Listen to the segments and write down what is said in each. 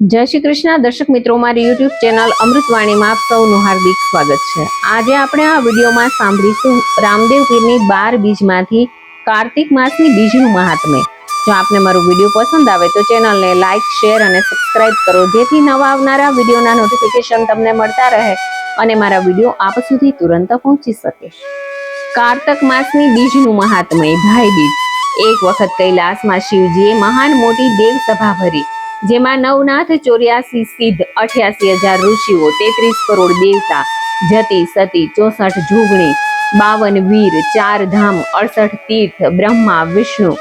જય શ્રી કૃષ્ણ. દર્શક મિત્રો, મારી યુટ્યુબ ચેનલ અમૃતવાણીમાં આપ સૌનું હાર્દિક સ્વાગત છે. આજે આપણે આ વિડીયોમાં સાંભળીશું રામદેવ પીરની બાર બીજમાંથી કાર્તિક માસની બીજનું મહાત્મ્ય. જો આપને મારો વીડિયો પસંદ આવે તો ચેનલને લાઇક શેર અને સબસ્ક્રાઇબ કરો, જેથી નવા આવનારા વિડીયોના નોટિફિકેશન તમને મળતા રહે અને મારા વીડિયો આપ સુધી તુરંત પહોંચી શકે. કાર્તક માસની બીજનું મહાત્મ્ય, ભાઈ બીજ. એક વખત કૈલાસમાં શિવજીએ મહાન મોટી દેવ સભા ભરી. જેમાં નવનાથ ચોર્યાસી સિદ્ધ અઠ્યાસી હજાર ઋષિઓ તેત્રીસ કરોડ દેવતા, જતી સતી ચોસઠ જુગણી, બાવન વીર, ચાર ધામ, અડસઠ તીર્થ, બ્રહ્મા, વિષ્ણુ,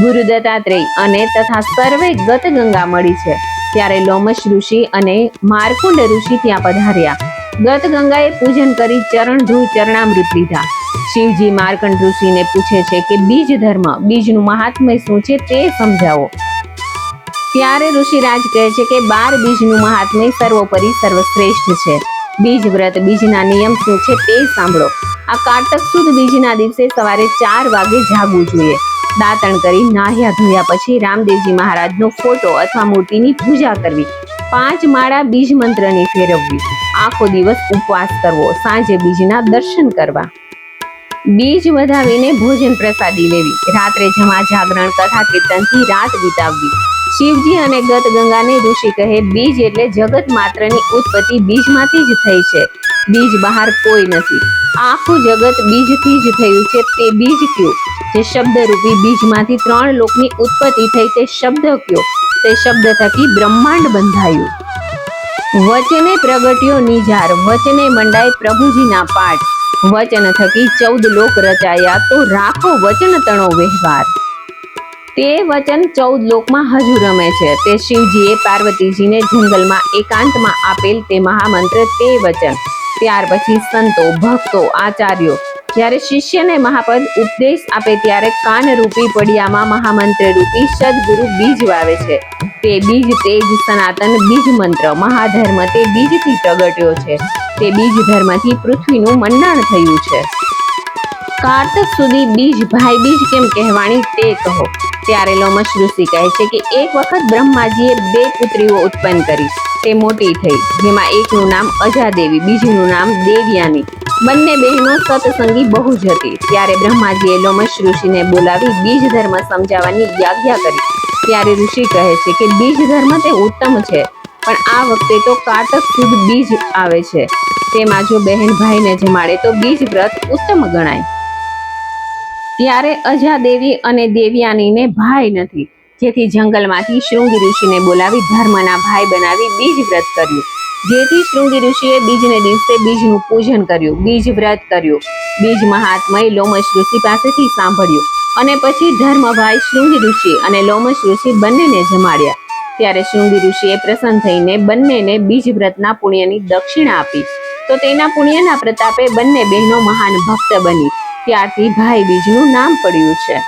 ગુરુ દત્તાત્રેય અને તથા સર્વે ગત ગંગા મળી છે. ત્યારે લોમશ ઋષિ અને માર્કુંડ ઋષિ ત્યાં પધાર્યા. ગત ગંગાએ પૂજન કરી ચરણ ધોઈ ચરણામૃત લીધા. શિવજી માર્કંડ ઋષિને પૂછે છે કે બીજ ધર્મ, બીજનું મહાત્મ્ય શું છે તે સમજાવો. ત્યારે ઋષિરાજ કહે છે કે બાર બીજનું મહાત્મ્ય સર્વોપરી સર્વશ્રેષ્ઠ છે. બીજ વ્રત, બીજના નિયમ શું છે તે સાંભળો. આ કારતક સુદ બીજના દિવસે સવારે ચાર વાગે જાગવું જોઈએ. દાંતણ કરી નાહ્યા ધોયા પછી રામદેવજી મહારાજનો ફોટો અથવા મૂર્તિની પૂજા કરવી. પાંચ માળા બીજ મંત્રની ફેરવવી. આખો દિવસ ઉપવાસ કરવો. સાંજે બીજના દર્શન કરવા. બીજ વધાવીને ભોજન પ્રસાદી લેવી. રાત્રે જમા જાગરણ, કથા, કીર્તનથી રાત વિતાવવી. શિવજી અને ગત ગંગાને ઋષિ કહે, બીજ એટલે જગત માત્રની ઉત્પત્તિ બીજમાંથી જ થઈ છે. બીજ બહાર કોઈ નથી. આખું જગત બીજથી જ થયું છે. તે બીજ કયું? જે શબ્દરૂપી બીજમાંથી ત્રણ લોકની ઉત્પત્તિ થઈ તે શબ્દ કયો? તે શબ્દ થકી બ્રહ્માંડ બંધાયું. વચને પ્રગટ્યો નિજાર, વચને મંડાય પ્રભુજીના પાઠ. વચન થકી ચૌદ લોક રચાયા તો રાખો વચન તણો વ્યવહાર. તે વચન ચૌદ લોકમાં હજુ રમે છે. તે શિવજીએ પાર્વતીજીને જંગલમાં એકાંતમાં આપેલ તે મહામંત્ર તે વચન. ત્યાર પછી સંતો, ભક્તો, આચાર્યો જ્યારે શિષ્યને મહાપદ ઉપદેશ આપે ત્યારે કાનરૂપી પડિયામાં મહામંત્ર રૂપી સદગુરુ બીજ વાવે છે. તે બીજ તેજ, સનાતન, બીજ મંત્ર, મહાધર્મ તે બીજથી પ્રગટ્યો છે. તે બીજ ધર્મથી પૃથ્વીનું મંડાણ થયું છે. કાર્તક સુધી બીજ ભાઈ બીજ કેમ કહેવાની તે કહો. ત્યારે લોમશ ઋષિ કહે છે કે એક વખત બ્રહ્માજીએ બે પુત્રીઓ ઉત્પન્ન કરી. તે મોટી થઈ, જેમાં એકનું નામ અજાદેવી, બીજીનું નામ દેવ્યાની. બંને બહેનો સત્સંગી બહુ જ હતી. ત્યારે બ્રહ્માજીએ લોમશ ઋષિને બોલાવી બીજ ધર્મ સમજાવવાની યાજ્ઞા કરી. ત્યારે ઋષિ કહે છે કે બીજ ધર્મ તે ઉત્તમ છે, પણ આ વખતે તો કાટક સુદ બીજ આવે છે. તેમાં જો બહેન ભાઈને જમાડે તો બીજ વ્રત ઉત્તમ ગણાય. ત્યારે અજાદેવી અને દેવ્યાનીને ભાઈ નથી. જેથી જંગલમાંથી શૃંગી ઋષિને બોલાવી ધર્મના ભાઈ બનાવી બીજ વ્રત કર્યું. જેથી શૃંગી ઋષિએ બીજને દિવસે બીજનું પૂજન કર્યું, બીજ વ્રત કર્યું. બીજ મહાત્મય લોમશ ઋષિ પાસેથી સાંભળ્યું અને પછી ધર્મભાઈ શૃંગી ઋષિ અને લોમશ ઋષિ બંનેને જમાડ્યા. ત્યારે શૃંગી ઋષિએ પ્રસન્ન થઈને બંનેને બીજ વ્રતના પુણ્યની દક્ષિણા આપી. તો તેના પુણ્યના પ્રતાપે બંને બહેનો મહાન ભક્ત બની. ત્યારથી ભાઈ બીજનું નામ પડ્યું છે.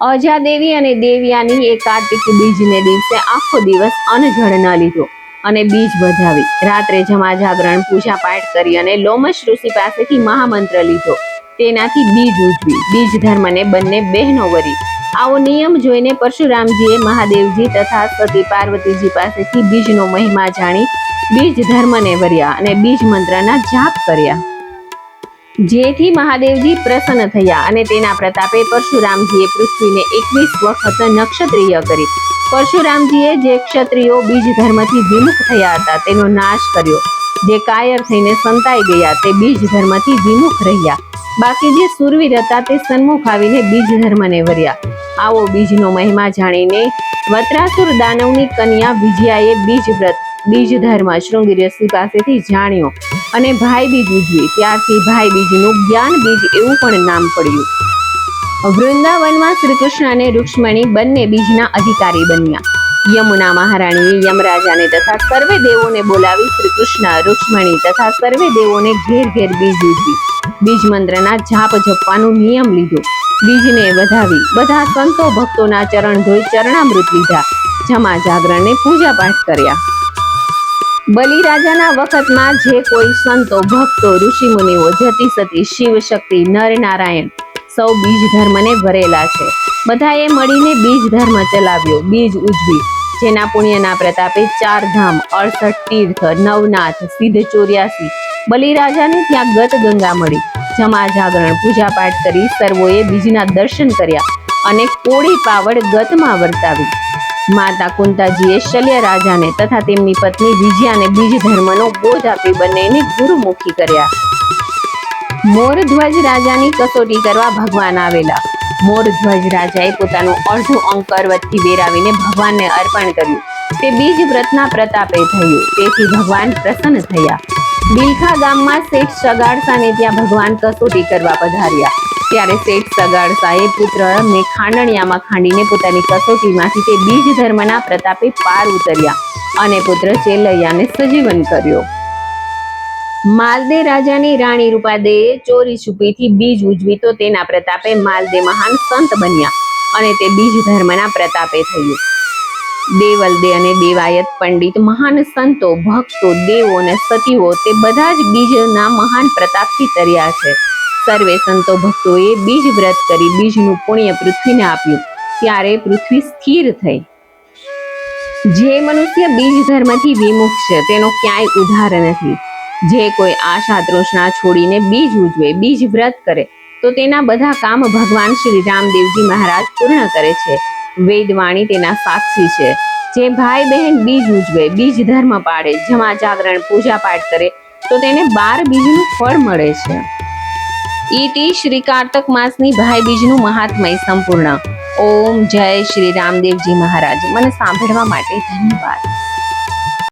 અજાદેવી અને દેવયાની એ કાર્તિક બીજને દિવસે આખો દિવસ અનજળ ન લીધો અને બીજ વધાવી. રાત્રે જમા જાગરણ, પૂજા પાઠ કરી અને લોમશ ઋષિ પાસેથી મહામંત્ર લીધો. તેનાથી બીજ ઉજવી. બીજ ધર્મને બંને બહેનો વરી. આવો નિયમ જોઈને પરશુરામજીએ મહાદેવજી તથા સતી પાર્વતીજી પાસેથી બીજનો મહિમા જાણી બીજ ધર્મને વર્યા અને બીજ મંત્રના જાપ કર્યા. જેથી મહાદેવજી પ્રસન્ન થયા અને તેના પ્રતાપે પરશુરામજીએ પૃથ્વીને એકવીસ વખત નક્ષત્રિય કરી. પરશુરામજીએ જે ક્ષત્રિયો બીજ ધર્મથી વિમુખ થયા હતા, તેનો નાશ કર્યો. જે કાયર થઈને સંતાઈ ગયા, તે બીજ ધર્મથી વિમુખ રહ્યા. બાકી જે સુરવીર હતા, તે સન્મુખ આવીને બીજ ધર્મને વર્યા. આવો બીજનો મહિમા જાણીને વત્રાસુર દાનવની કન્યા વિજયાએ બીજ વ્રત બીજ ધર્મ શૃંગી પાસેથી જાણ્યો. અને ભાઈ બીજ ઉજવી. ત્યારથી ભાઈ બીજનું જ્ઞાન બીજ એવું પણ નામ પડ્યું. વૃંદાવનમાં શ્રી કૃષ્ણ અને રૂક્ષ્મણી બંને બીજના અધિકારી બન્યા. યમુના મહારાણીએ યમરાજાને તથા સર્વે દેવોને બોલાવી શ્રી કૃષ્ણ રૂક્ષ્મણી તથા સર્વે દેવોને ઘેર ઘેર બીજ ઉજવી. બીજ મંત્રના જાપ જપવાનો નિયમ લીધો. બીજને વધાવી બધા સંતો ભક્તોના ચરણ ધોઈ ચરણામૃત લીધા. જમા જાગરણને પૂજા પાઠ કર્યા. બલિરાજાના વખતમાં જે કોઈ સંતો ભક્તો ઋષિ મુનિઓ જતી સતી શિવ શક્તિ નર નારાયણ સૌ બીજ ધર્મને ભરેલા છે. બધાએ મળીને બીજ ધર્મ ચલાવ્યો, બીજ ઉજવી. જેના પુણ્યના પ્રતાપે ચાર ધામ, અડસઠ તીર્થ, નવનાથ સિદ્ધ ચોર્યાસી બલિરાજાને ત્યાં ગત ગંગા મળી. જમા જાગરણ, પૂજાપાઠ કરી સર્વોએ બીજના દર્શન કર્યા અને કોળી પાવડ ગતમાં વર્તાવી. માતા કુંતાજીએ શલ્ય રાજાને તથા તેમની પત્ની વિજયાને બીજ ધર્મનો બોધ આપી બંનેને ગુરુમુખી કર્યા. મોરધ્વજ રાજાની કસોટી કરવા ભગવાન આવેલા. મોરધ્વજ રાજાએ પોતાનું અડધું અંગ કરવતથી વેરાવીને ભગવાનને અર્પણ કર્યું. તે બીજ વ્રતના પ્રતાપે થયું. તેથી ભગવાન પ્રસન્ન થયા. બિલખા ગામમાં શેઠ સગાડસાને ત્યાં ભગવાન કસોટી કરવા પધાર્યા. ત્યારે શેઠ સગાડસાએ પુત્રને ખાંડણિયામાં ખાંડીને પોતાની કસોટીમાંથી તે બીજ ધર્મના પ્રતાપે પાર ઉતર્યા અને પુત્ર ચેલૈયાને સજીવન કર્યો. માલદે રાજાની રાણી રૂપાદેએ ચોરી છુપીથી બીજ ઉજવી તો તેના પ્રતાપે માલદે મહાન સંત બન્યા અને તે બીજ ધર્મના પ્રતાપે થયું. દેવલદે અને દેવાયત પંડિત મહાન સંતો, ભક્તો, દેવો અને સતીઓ તે બધા જ બીજના મહાન પ્રતાપથી તર્યા છે. સર્વે સંતો ભક્તોએ બીજ વ્રત કરી બીજનું પુણ્ય પૃથ્વીને આપ્યું. ત્યારે પૃથ્વી સ્થિર થઈ. જે મનુષ્ય બીજ ધર્મથી વિમુખ છે, તેનો ક્યાંય ઉધાર નથી. જે કોઈ આશા તૃષ્ણા છોડીને બીજ ઉજવે, બીજ વ્રત કરે, તો તેના બધા કામ ભગવાન શ્રી રામદેવજી મહારાજ પૂર્ણ કરે છે. વેદવાણી તેના સાક્ષી છે. જે ભાઈ બહેન બીજ ઉજવે, બીજ ધર્મ પાળે જમા જાગરણ પૂજા પાઠ કરે, તો તેને બાર બીજનું ફળ મળે છે. ઈટી શ્રી કાર્તક માસની ભાઈ બીજનું મહાત્મય સંપૂર્ણ. ઓમ જય શ્રી રામદેવજી મહારાજ. મને સાંભળવા માટે ધન્યવાદ.